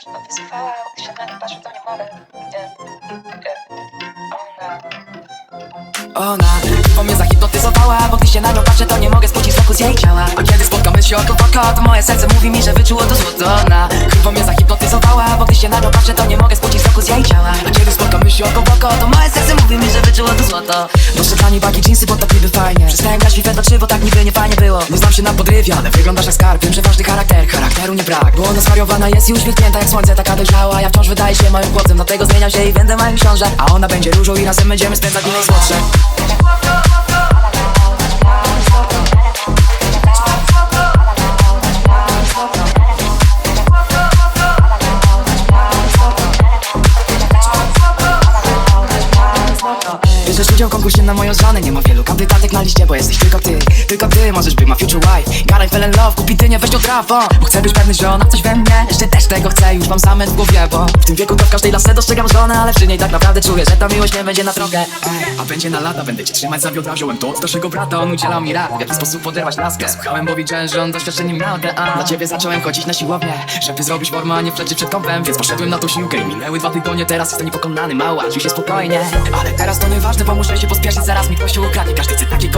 hipnotyzowała, a gdy się na nią patrzę, to nie mogę. Nie. Nie. Ona. Ona Bo mnie zahipnotyzowała, bo gdy się na nią patrzę to nie mogę spłucić wokół z jej ciała A kiedy spotkamy się oko w oko, to moje serce mówi mi, że wyczuło to złoto Ona Bo mnie zahipnotyzowała, bo gdy się na nią patrzę to nie mogę spłucić wokół z jej ciała A kiedy spotkamy się oko w oko, to moje serce mówi mi, że wyczuło to złoto Noszę dla niej bagi jeansy, bo tak niby fajnie Przestałem grać w FIFA 3, bo tak niby nie fajnie było się na podrywie, ale wyglądasz jak skarb Wiem, że ważny charakter, charakteru nie brak Bo ona zwariowana jest i uśmiechnięta jak słońce, taka dojrzała. Ja wciąż wydaje się moim chłopcem, dlatego zmieniam się i będę moim książę. A ona będzie różą i razem będziemy spędzać dni najsłodsze. Bierzesz udział w konkursie na moją żonę Nie ma wielu kandydatek na liście, bo jesteś tylko ty Tylko ty możesz być ma future wife. Gotta fell in love, kupi dynię, weź trafą Bo chcę być pewny, że ona coś we mnie Jeszcze też tego chcę, już mam zamęt w głowie Bo w tym wieku to w każdej lasce dostrzegam żonę Ale przy niej tak naprawdę czuję, że ta miłość nie będzie na drogę. A będzie na lata, będę cię trzymać za biodra. Wziąłem to od starszego brata, on udzielał mi rad. W jaki sposób poderwać laskę? Słuchałem, bo widziałem, że on doświadczenie miał a Dla ciebie zacząłem chodzić na siłownię Żeby zrobić formę, a nie wleczyć przed kąpem. Więc poszedłem na tą siłkę i minęły dwa tygodnie Teraz jestem niepokonany, mała, czuj się spokojnie. Ale teraz to nieważne, bo muszę się pospieszyć Zaraz mi kościół ukradnie. Każdy chce takiej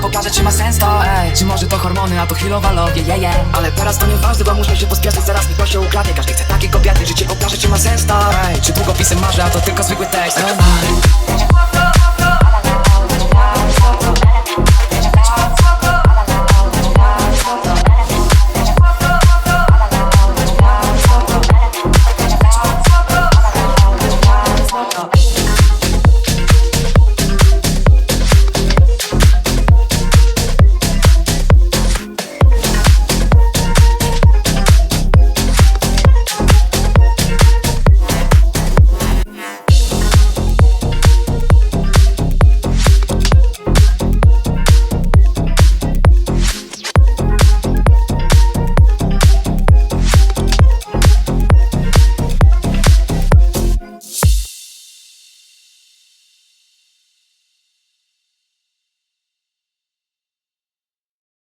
pokaże czy ma sens to Ej, czy może to hormony, a to chwilowa lobie, je, Ale teraz to nieważne, bo muszę się pospieszyć Zaraz mi kościół ukradnie. Każdy chce takiej kobiety, życie pokaże czy ma sens to Ej, czy długopisem marzę, a to tylko zwykły tekst. Ona